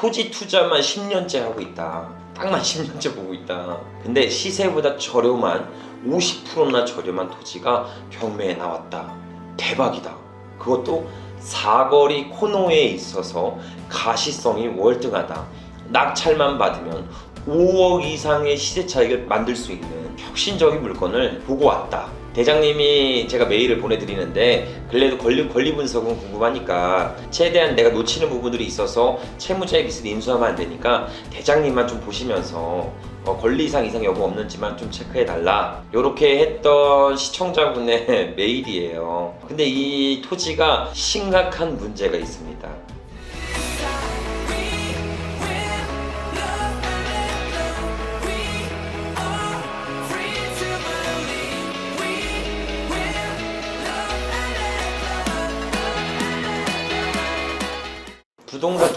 토지 투자만 10년째 하고 있다. 땅만 10년째 보고 있다. 근데 시세보다 저렴한 50%나 저렴한 토지가 경매에 나왔다. 대박이다. 그것도 사거리 코너에 있어서 가시성이 월등하다. 낙찰만 받으면 5억 이상의 시세 차익을 만들 수 있는 혁신적인 물건을 보고 왔다. 대장님이 제가 메일을 보내드리는데 그래도 권리, 권리 분석은 궁금하니까 최대한 내가 놓치는 부분들이 있어서 채무자의 빚을 인수하면 안 되니까 대장님만 좀 보시면서 어, 권리상 이상 여부 없는지만 좀 체크해 달라. 이렇게 했던 시청자분의 메일이에요. 근데 이 토지가 심각한 문제가 있습니다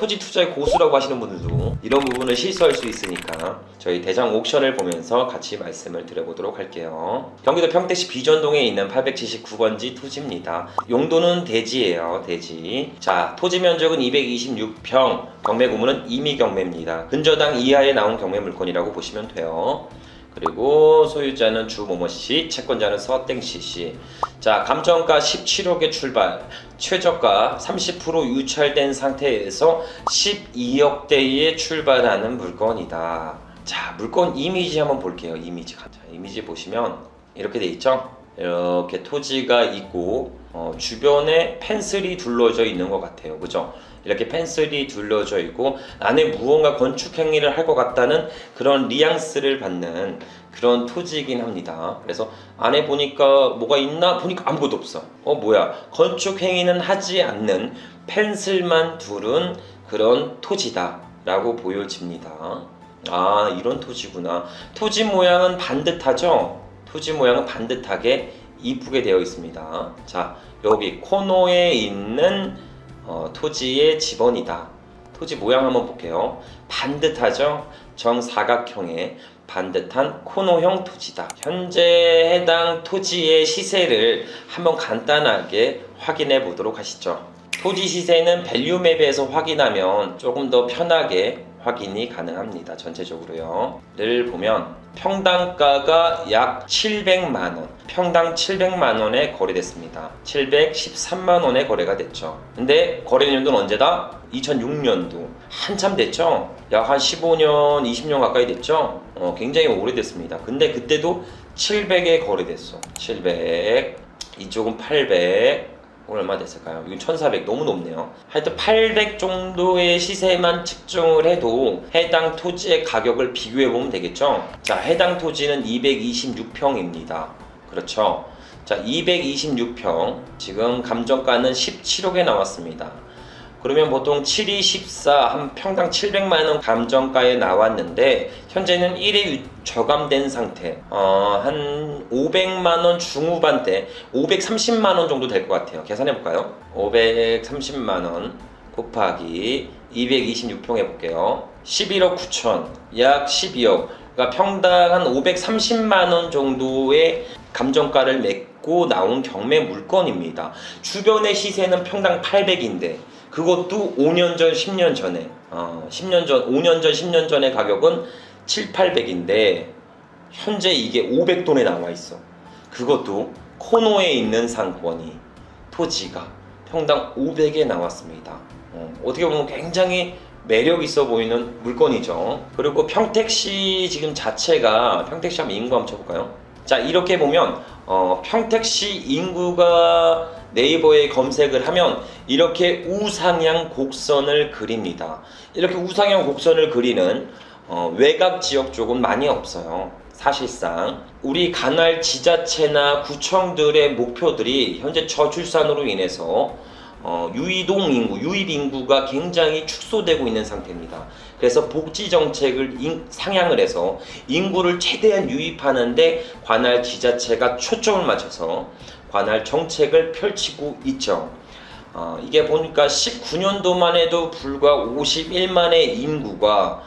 토지 투자의 고수라고 하시는 분들도 이런 부분을 실수할 수 있으니까 저희 대장 옥션을 보면서 같이 말씀을 드려보도록 할게요. 경기도 평택시 비전동에 있는 879번지 토지입니다. 용도는 대지예요, 대지. 자, 토지 면적은 226평, 경매 구문은 이미 경매입니다. 근저당 이하에 나온 경매 물건이라고 보시면 돼요. 그리고 소유자는 주모모 씨, 채권자는 서땡 씨 씨. 자, 감정가 17억에 출발, 최저가 30% 유찰된 상태에서 12억대에 출발하는 물건이다. 자, 물건 이미지 한번 볼게요. 이미지. 자, 이미지 보시면 이렇게 돼 있죠? 이렇게 토지가 있고 어, 주변에 펜슬이 둘러져 있는 것 같아요. 그죠? 이렇게 펜슬이 둘러져 있고 안에 무언가 건축 행위를 할 것 같다는 그런 뉘앙스를 받는 그런 토지이긴 합니다. 그래서 안에 보니까 뭐가 있나 보니까 아무것도 없어. 어 뭐야? 건축 행위는 하지 않는 펜슬만 두른 그런 토지다라고 보여집니다. 아 이런 토지구나. 토지 모양은 반듯하죠? 토지 모양은 반듯하게 이쁘게 되어 있습니다. 자 여기 코너에 있는 어, 토지의 지번이다. 토지 모양 한번 볼게요. 반듯하죠? 정사각형의 반듯한 코너형 토지다. 현재 해당 토지의 시세를 한번 간단하게 확인해 보도록 하시죠. 토지 시세는 밸류맵에서 확인하면 조금 더 편하게 확인이 가능합니다. 전체적으로요. 를 보면 평당가가 약 700만 원, 평당 700만 원에 거래됐습니다. 713만 원에 거래가 됐죠. 근데 거래 연도는 언제다? 2006년도 한참 됐죠. 약 한 15년, 20년 가까이 됐죠. 어, 굉장히 오래됐습니다. 근데 그때도 700에 거래됐어. 700. 이쪽은 800. 얼마 됐을까요? 이건 1400 너무 높네요. 하여튼 800 정도의 시세만 측정을 해도 해당 토지의 가격을 비교해 보면 되겠죠. 자, 해당 토지는 226평입니다. 그렇죠. 자, 226평. 지금 감정가는 17억에 나왔습니다. 그러면 보통 7이 14, 한 평당 700만 원 감정가에 나왔는데 현재는 1에 저감된 상태. 어, 한 500만 원 중후반대, 530만 원 정도 될 것 같아요. 계산해 볼까요? 530만 원 곱하기 226평 해볼게요. 11억 9천, 약 12억. 그러니까 평당 한 530만 원 정도의 감정가를 맺고 나온 경매 물건입니다. 주변의 시세는 평당 800인데 그것도 5년 전, 10년 전에, 어, 10년 전, 5년 전, 10년 전의 가격은 7, 800인데, 현재 이게 500돈에 나와 있어. 그것도 코너에 있는 상권이, 토지가 평당 500에 나왔습니다. 어, 어떻게 보면 굉장히 매력 있어 보이는 물건이죠. 그리고 평택시 지금 자체가, 평택시 한번 인구 한번 쳐볼까요? 자, 이렇게 보면, 어, 평택시 인구가 네이버에 검색을 하면 이렇게 우상향 곡선을 그립니다. 이렇게 우상향 곡선을 그리는 어, 외곽 지역 쪽은 많이 없어요. 사실상 우리 관할 지자체나 구청들의 목표들이 현재 저출산으로 인해서 어, 유이동 인구, 유입 인구가 굉장히 축소되고 있는 상태입니다. 그래서 복지 정책을 인- 상향을 해서 인구를 최대한 유입하는데 관할 지자체가 초점을 맞춰서 관할 정책을 펼치고 있죠. 어, 이게 보니까 19년도만 해도 불과 51만의 인구가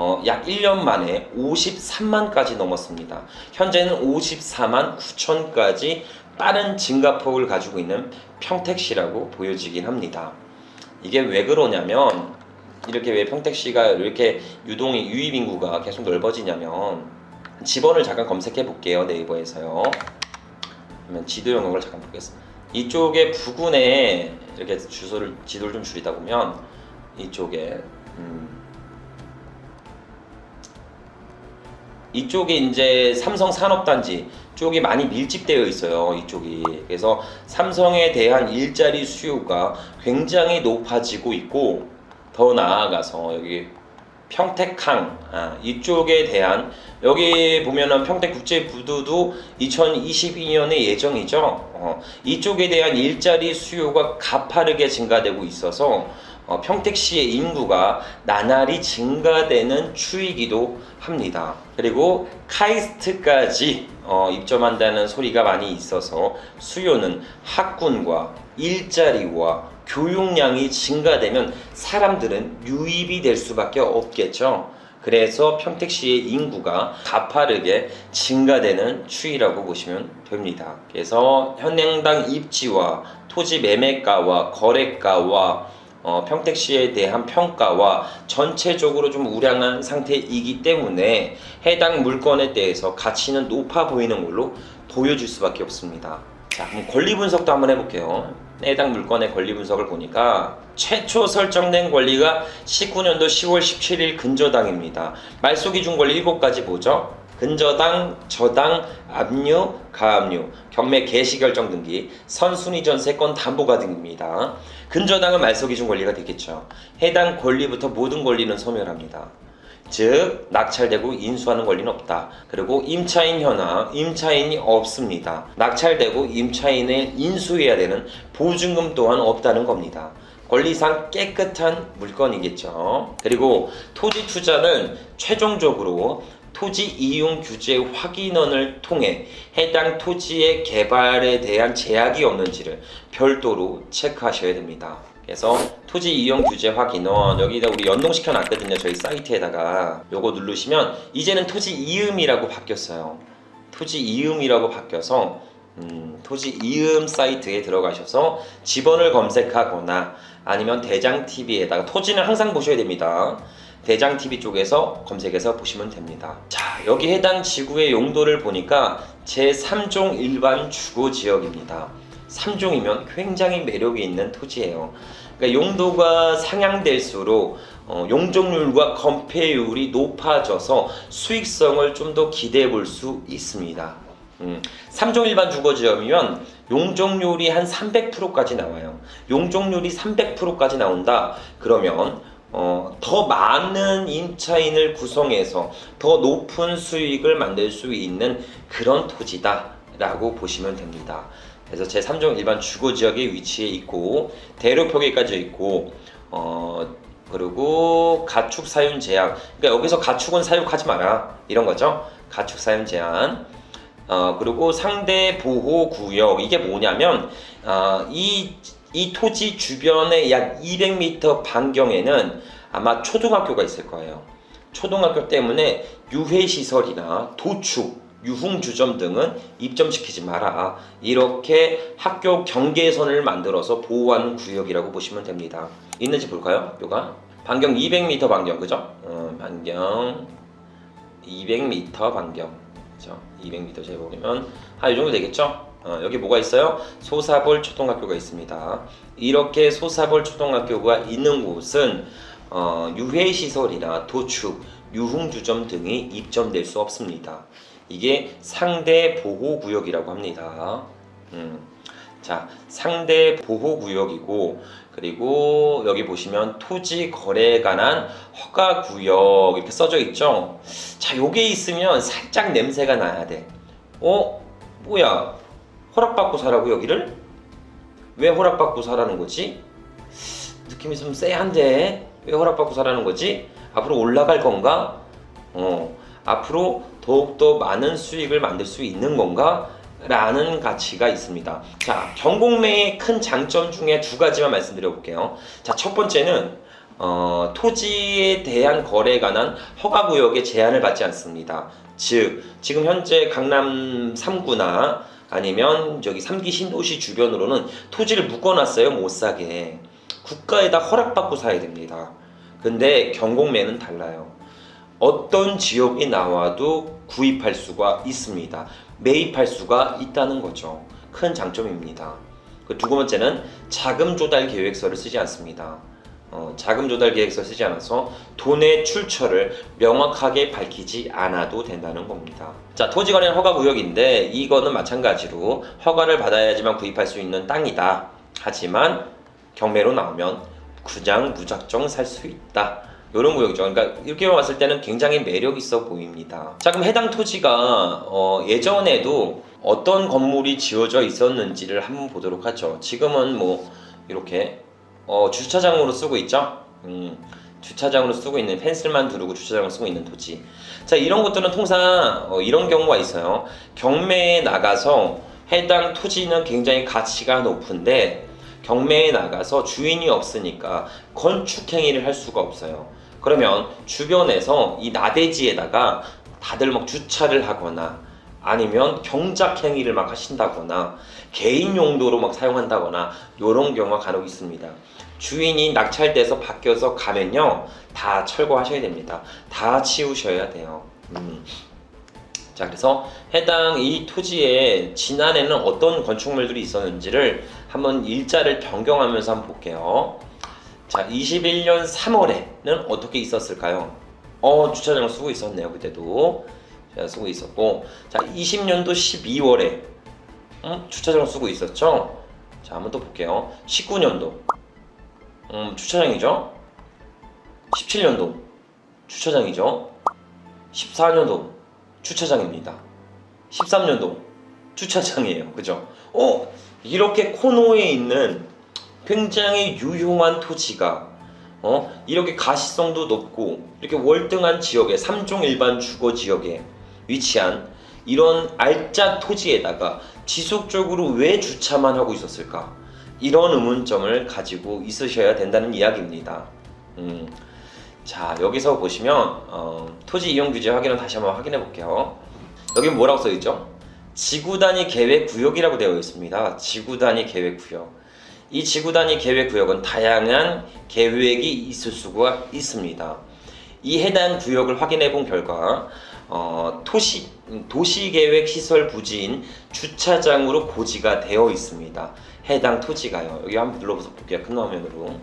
어, 약 1년 만에 53만까지 넘었습니다. 현재는 54만 9천까지 빠른 증가폭을 가지고 있는 평택시라고 보여지긴 합니다. 이게 왜 그러냐면 이렇게 왜 평택시가 이렇게 유동이 유입 인구가 계속 넓어지냐면 지번을 잠깐 검색해 볼게요 네이버에서요. 그러면 지도 영역을 잠깐 보겠습니다. 이쪽에 부근에 이렇게 주소를 지도를 좀 줄이다 보면 이쪽에 음, 이쪽에 이제 삼성 산업단지 쪽이 많이 밀집되어 있어요. 이쪽이 그래서 삼성에 대한 일자리 수요가 굉장히 높아지고 있고 더 나아가서 여기 평택항 아, 이쪽에 대한 여기 보면은 평택국제부두도 2022년에 예정이죠. 어, 이쪽에 대한 일자리 수요가 가파르게 증가되고 있어서 어, 평택시의 인구가 나날이 증가되는 추이기도 합니다. 그리고 카이스트까지 어, 입점한다는 소리가 많이 있어서 수요는 학군과 일자리와 교육량이 증가되면 사람들은 유입이 될 수밖에 없겠죠. 그래서 평택시의 인구가 가파르게 증가되는 추이라고 보시면 됩니다. 그래서 현행당 입지와 토지 매매가와 거래가와 어, 평택시에 대한 평가와 전체적으로 좀 우량한 상태이기 때문에 해당 물건에 대해서 가치는 높아 보이는 걸로 보여줄 수밖에 없습니다. 자, 그럼 권리 분석도 한번 해볼게요. 해당 물건의 권리 분석을 보니까 최초 설정된 권리가 19년도 10월 17일 근저당입니다. 말소 기준 권리 7가지 보죠. 근저당, 저당, 압류, 가압류, 경매 개시 결정 등기, 선순위 전세권 담보가 등입니다. 근저당은 말소 기준 권리가 되겠죠. 해당 권리부터 모든 권리는 소멸합니다. 즉 낙찰되고 인수하는 권리는 없다. 그리고 임차인 현황, 임차인이 없습니다. 낙찰되고 임차인을 인수해야 되는 보증금 또한 없다는 겁니다. 권리상 깨끗한 물건이겠죠. 그리고 토지 투자는 최종적으로 토지 이용 규제 확인원을 통해 해당 토지의 개발에 대한 제약이 없는지를 별도로 체크하셔야 됩니다. 그래서 토지 이용 규제 확인원 여기다 우리 연동시켜 놨거든요. 저희 사이트에다가 요거 누르시면 이제는 토지 이음이라고 바뀌었어요. 토지 이음이라고 바뀌어서 음, 토지 이음 사이트에 들어가셔서 지번을 검색하거나 아니면 대장 TV에다가 토지는 항상 보셔야 됩니다. 대장 TV 쪽에서 검색해서 보시면 됩니다. 자, 여기 해당 지구의 용도를 보니까 제3종 일반 주거 지역입니다. 3종이면 굉장히 매력이 있는 토지예요. 그러니까 용도가 상향될수록 어, 용적률과 건폐율이 높아져서 수익성을 좀 더 기대해 볼 수 있습니다. 음, 3종 일반 주거지역이면 용적률이 한 300%까지 나와요. 용적률이 300%까지 나온다. 그러면 어, 더 많은 임차인을 구성해서 더 높은 수익을 만들 수 있는 그런 토지다라고 보시면 됩니다. 그래서 제 3종 일반 주거 지역에 위치해 있고 대로 표기까지 있고 어 그리고 가축 사윤 제한. 그러니까 여기서 가축은 사육하지 마라. 이런 거죠? 가축 사윤 제한. 어 그리고 상대 보호 구역. 이게 뭐냐면 어 이 이 토지 주변에 약 200m 반경에는 아마 초등학교가 있을 거예요. 초등학교 때문에 유해 시설이나 도축, 유흥주점 등은 입점시키지 마라. 이렇게 학교 경계선을 만들어서 보호하는 구역이라고 보시면 됩니다. 있는지 볼까요? 뼈가 반경 200m 반경 그죠? 어, 반경 200m 반경 그죠? 200m 재보면 한이 정도 되겠죠? 어, 여기 뭐가 있어요? 소사볼 초등학교가 있습니다. 이렇게 소사볼 초등학교가 있는 곳은 어, 유해 시설이나 도축, 유흥주점 등이 입점될 수 없습니다. 이게 상대 보호 구역이라고 합니다. 음, 자, 상대 보호 구역이고 그리고 여기 보시면 토지 거래에 관한 허가 구역 이렇게 써져 있죠. 자, 요게 있으면 살짝 냄새가 나야 돼. 어? 뭐야? 허락받고 사라고 여기를? 왜 허락받고 사라는 거지? 느낌이 좀 쎄한데 왜 허락받고 사라는 거지? 앞으로 올라갈 건가? 어, 앞으로 더욱더 많은 수익을 만들 수 있는 건가? 라는 가치가 있습니다. 자, 경공매의 큰 장점 중에 두 가지만 말씀드려 볼게요. 자, 첫 번째는 어, 토지에 대한 거래에 관한 허가구역에 제한을 받지 않습니다. 즉, 지금 현재 강남 3구나 아니면 저기 3기 신도시 주변으로는 토지를 묶어놨어요. 못 사게. 국가에다 허락받고 사야 됩니다. 근데 경공매는 달라요. 어떤 지역이 나와도 구입할 수가 있습니다. 매입할 수가 있다는 거죠. 큰 장점입니다. 그 두 번째는 자금 조달 계획서를 쓰지 않습니다. 어, 자금 조달 계획서 쓰지 않아서 돈의 출처를 명확하게 밝히지 않아도 된다는 겁니다. 자, 토지 관련 허가 구역인데 이거는 마찬가지로 허가를 받아야지만 구입할 수 있는 땅이다. 하지만 경매로 나오면 그냥 무작정 살 수 있다. 이런 구역이죠. 그러니까 이렇게 봤을 때는 굉장히 매력 있어 보입니다. 자, 그럼 해당 토지가 어, 예전에도 어떤 건물이 지어져 있었는지를 한번 보도록 하죠. 지금은 뭐 이렇게 어, 주차장으로 쓰고 있죠. 음, 주차장으로 쓰고 있는 펜슬만 두르고 주차장을 쓰고 있는 토지. 자, 이런 것들은 통상 어, 이런 경우가 있어요. 경매에 나가서 해당 토지는 굉장히 가치가 높은데 경매에 나가서 주인이 없으니까 건축 행위를 할 수가 없어요. 그러면 주변에서 이 나대지에다가 다들 막 주차를 하거나 아니면 경작 행위를 막 하신다거나 개인 용도로 막 사용한다거나 이런 경우가 간혹 있습니다. 주인이 낙찰돼서 바뀌어서 가면요 다 철거하셔야 됩니다. 다 치우셔야 돼요. 음. 자 그래서 해당 이 토지에 지난해는 어떤 건축물들이 있었는지를 한번 일자를 변경하면서 한번 볼게요. 자 21년 3월에는 어떻게 있었을까요? 어 주차장을 쓰고 있었네요 그때도 제가 쓰고 있었고 자 20년도 12월에 음, 주차장을 쓰고 있었죠. 자 한번 또 볼게요. 19년도 음, 주차장이죠. 17년도 주차장이죠. 14년도 주차장입니다. 13년도 주차장이에요. 그죠? 어, 이렇게 코너에 있는 굉장히 유용한 토지가 어, 이렇게 가시성도 높고 이렇게 월등한 지역에 삼종 일반 주거 지역에 위치한 이런 알짜 토지에다가 지속적으로 왜 주차만 하고 있었을까? 이런 의문점을 가지고 있으셔야 된다는 이야기입니다. 음, 자 여기서 보시면 어, 토지 이용 규제 확인을 다시 한번 확인해 볼게요. 여기 뭐라고 써 있죠? 지구 단위 계획 구역이라고 되어 있습니다. 지구 단위 계획 구역. 이 지구 단위 계획 구역은 다양한 계획이 있을 수가 있습니다. 이 해당 구역을 확인해 본 결과 어, 도시 도시 계획 시설 부지인 주차장으로 고지가 되어 있습니다. 해당 토지가요. 여기 한번 눌러보서 볼게요. 큰 화면으로.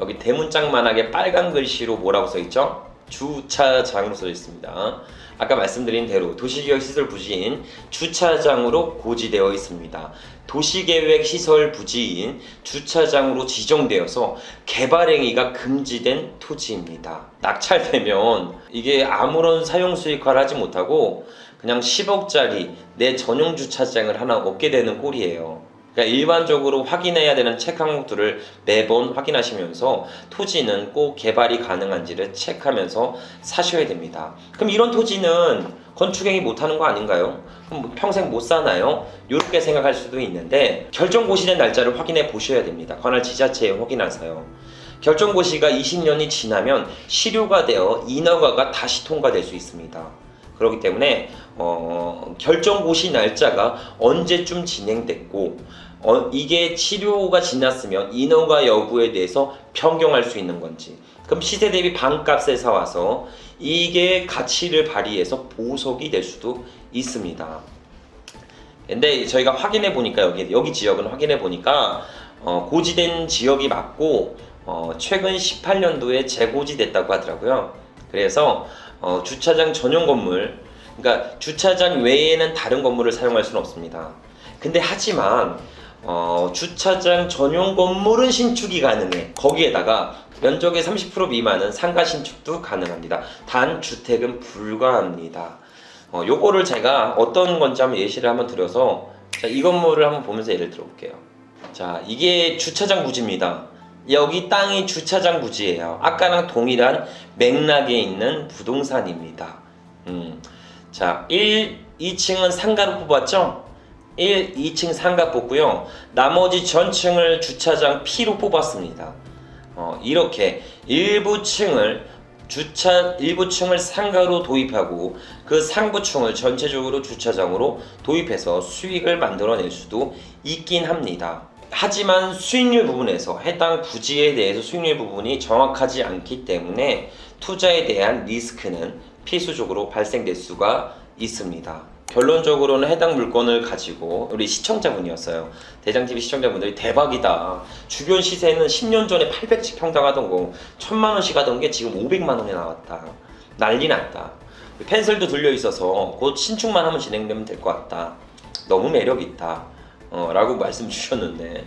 여기 대문짝만하게 빨간 글씨로 뭐라고 써 있죠? 주차장으로 써 있습니다. 아까 말씀드린 대로 도시계획 시설 부지인 주차장으로 고지되어 있습니다. 도시계획 시설 부지인 주차장으로 지정되어서 개발 행위가 금지된 토지입니다. 낙찰되면 이게 아무런 사용 수익화를 하지 못하고 그냥 10억짜리 내 전용 주차장을 하나 얻게 되는 꼴이에요. 그러니까 일반적으로 확인해야 되는 체크 항목들을 매번 확인하시면서 토지는 꼭 개발이 가능한지를 체크하면서 사셔야 됩니다. 그럼 이런 토지는 건축행위 못하는 거 아닌가요? 그럼 뭐 평생 못 사나요? 이렇게 생각할 수도 있는데 결정 고시된 날짜를 확인해 보셔야 됩니다. 관할 지자체에 확인하세요. 결정 고시가 20년이 지나면 실효가 되어 인허가가 다시 통과될 수 있습니다. 그렇기 때문에 어, 결정 고시 날짜가 언제쯤 진행됐고 어, 이게 치료가 지났으면 인허가 여부에 대해서 변경할 수 있는 건지 그럼 시세 대비 반값에 사와서 이게 가치를 발휘해서 보석이 될 수도 있습니다. 근데 저희가 확인해 보니까 여기 여기 지역은 확인해 보니까 어, 고지된 지역이 맞고 어, 최근 18년도에 재고지됐다고 하더라고요. 그래서 어, 주차장 전용 건물, 그러니까 주차장 외에는 다른 건물을 사용할 수는 없습니다. 근데 하지만 어, 주차장 전용 건물은 신축이 가능해. 거기에다가 면적의 30% 미만은 상가 신축도 가능합니다. 단 주택은 불가합니다. 어, 요거를 제가 어떤 건지 한번 예시를 한번 드려서 자, 이 건물을 한번 보면서 예를 들어 볼게요. 자, 이게 주차장 부지입니다. 여기 땅이 주차장 부지예요. 아까랑 동일한 맥락에 있는 부동산입니다. 음. 자, 1, 2층은 상가로 뽑았죠? 1, 2층 상가 뽑고요. 나머지 전층을 주차장 P로 뽑았습니다. 어, 이렇게 일부 층을 주차 일부 층을 상가로 도입하고 그 상부층을 전체적으로 주차장으로 도입해서 수익을 만들어낼 수도 있긴 합니다. 하지만 수익률 부분에서 해당 부지에 대해서 수익률 부분이 정확하지 않기 때문에 투자에 대한 리스크는 필수적으로 발생될 수가 있습니다. 결론적으로는 해당 물건을 가지고 우리 시청자분이었어요. 대장TV 시청자분들이 대박이다. 주변 시세는 10년 전에 800씩 평당 하던 거 1000만 원씩 하던 게 지금 500만 원에 나왔다. 난리 났다. 펜슬도 들려 있어서 곧 신축만 하면 진행되면 될 것 같다. 너무 매력 있다. 어, 라고 말씀 주셨는데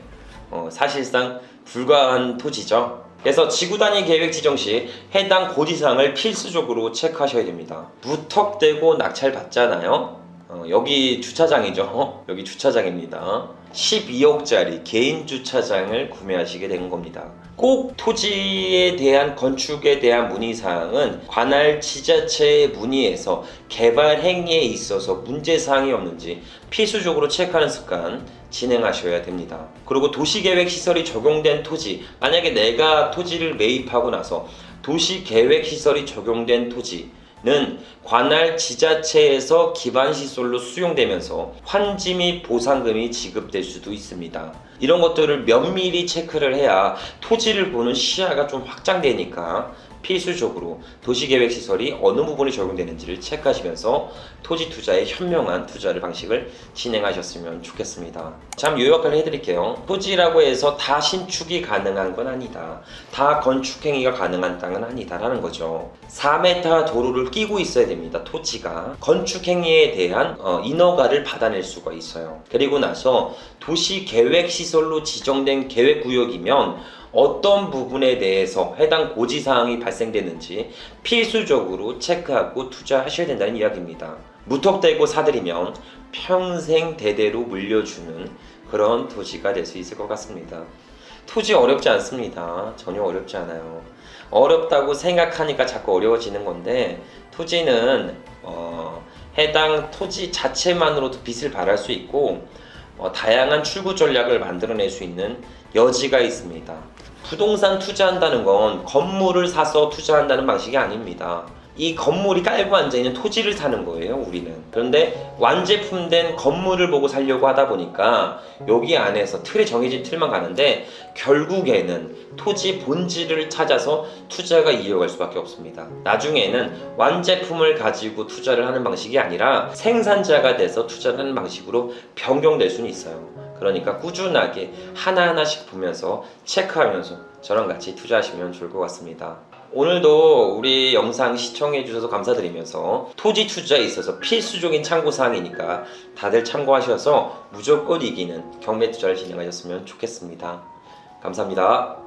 어, 사실상 불가한 토지죠. 그래서 지구 단위 계획 지정 시 해당 고지사항을 필수적으로 체크하셔야 됩니다. 무턱대고 낙찰 받잖아요. 어, 여기 주차장이죠. 여기 주차장입니다. 12억짜리 개인 주차장을 구매하시게 된 겁니다. 꼭 토지에 대한 건축에 대한 문의사항은 관할 지자체에 문의해서 개발 행위에 있어서 문제사항이 없는지 필수적으로 체크하는 습관 진행하셔야 됩니다. 그리고 도시계획 시설이 적용된 토지, 만약에 내가 토지를 매입하고 나서 도시계획 시설이 적용된 토지, 는 관할 지자체에서 기반 시설로 수용되면서 환지 및 보상금이 지급될 수도 있습니다. 이런 것들을 면밀히 체크를 해야 토지를 보는 시야가 좀 확장되니까 필수적으로 도시계획 시설이 어느 부분이 적용되는지를 체크하시면서 토지 투자에 현명한 투자를 방식을 진행하셨으면 좋겠습니다. 참 요약을 해드릴게요. 토지라고 해서 다 신축이 가능한 건 아니다. 다 건축행위가 가능한 땅은 아니다라는 거죠. 4m 도로를 끼고 있어야 됩니다. 토지가 건축행위에 대한 어, 인허가를 받아낼 수가 있어요. 그리고 나서 도시계획 시설로 지정된 계획구역이면 어떤 부분에 대해서 해당 고지사항이 발생되는지 필수적으로 체크하고 투자하셔야 된다는 이야기입니다. 무턱대고 사들이면 평생 대대로 물려주는 그런 토지가 될 수 있을 것 같습니다. 토지 어렵지 않습니다. 전혀 어렵지 않아요. 어렵다고 생각하니까 자꾸 어려워지는 건데 토지는 어, 해당 토지 자체만으로도 빚을 발할 수 있고 어, 다양한 출구 전략을 만들어낼 수 있는 여지가 있습니다. 부동산 투자한다는 건 건물을 사서 투자한다는 방식이 아닙니다. 이 건물이 깔고 앉아 있는 토지를 사는 거예요, 우리는. 그런데 완제품된 건물을 보고 살려고 하다 보니까 여기 안에서 틀에 정해진 틀만 가는데 결국에는 토지 본질을 찾아서 투자가 이어갈 수밖에 없습니다. 나중에는 완제품을 가지고 투자를 하는 방식이 아니라 생산자가 돼서 투자를 하는 방식으로 변경될 수는 있어요. 그러니까 꾸준하게 하나하나씩 보면서 체크하면서 저랑 같이 투자하시면 좋을 것 같습니다. 오늘도 우리 영상 시청해 주셔서 감사드리면서 토지 투자에 있어서 필수적인 참고 사항이니까 다들 참고하셔서 무조건 이기는 경매 투자를 진행하셨으면 좋겠습니다. 감사합니다.